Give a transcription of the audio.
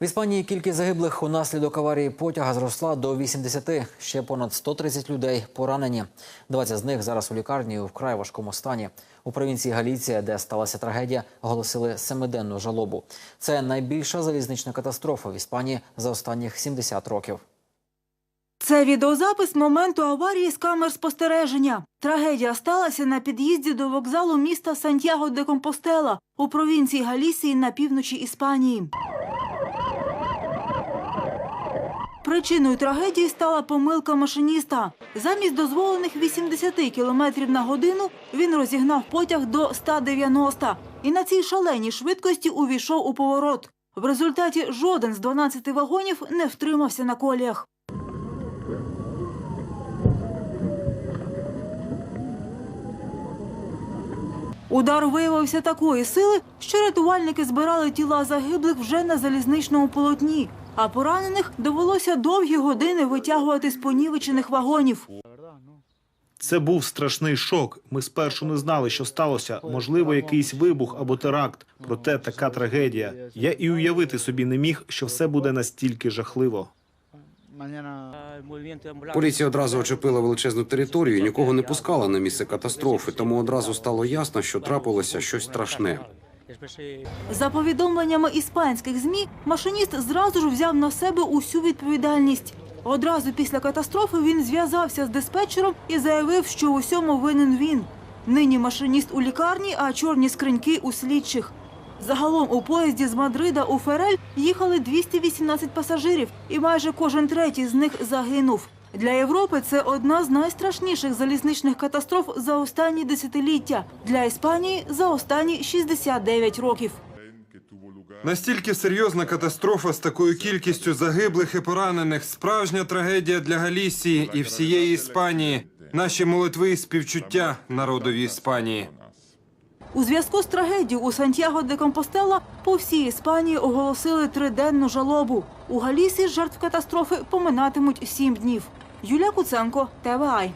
В Іспанії кількість загиблих унаслідок аварії потяга зросла до 80. Ще понад 130 людей поранені. 20 з них зараз у лікарні у вкрай важкому стані. У провінції Галіція, де сталася трагедія, оголосили семиденну жалобу. Це найбільша залізнична катастрофа в Іспанії за останніх 70 років. Це відеозапис моменту аварії з камер спостереження. Трагедія сталася на під'їзді до вокзалу міста Сантьяго де Компостела у провінції Галісії на півночі Іспанії. Причиною трагедії стала помилка машиніста. Замість дозволених 80 км на годину він розігнав потяг до 190 і на цій шаленій швидкості увійшов у поворот. В результаті жоден з 12 вагонів не втримався на коліях. Удар виявився такої сили, що рятувальники збирали тіла загиблих вже на залізничному полотні, а поранених довелося довгі години витягувати з понівечених вагонів. Це був страшний шок. Ми спершу не знали, що сталося. Можливо, якийсь вибух або теракт. Проте така трагедія. Я і уявити собі не міг, що все буде настільки жахливо. Поліція одразу очепила величезну територію і нікого не пускала на місце катастрофи, тому одразу стало ясно, що трапилося щось страшне. За повідомленнями іспанських змі, машиніст зразу ж взяв на себе усю відповідальність. Одразу після катастрофи він зв'язався з диспетчером і заявив, що у всьому винен він. Нині машиніст у лікарні, а чорні скриньки у слідчих. Загалом у поїзді з Мадрида у Ферель їхали 218 пасажирів, і майже кожен третій з них загинув. Для Європи це одна з найстрашніших залізничних катастроф за останні десятиліття. Для Іспанії за останні 69 років. Настільки серйозна катастрофа з такою кількістю загиблих і поранених. Справжня трагедія для Галісії і всієї Іспанії. Наші молитви і співчуття народові Іспанії. У зв'язку з трагедією у Сантьяго де Компостела по всій Іспанії оголосили триденну жалобу. У Галісі жертв катастрофи поминатимуть сім днів. Юлія Куценко, ТВАЙ.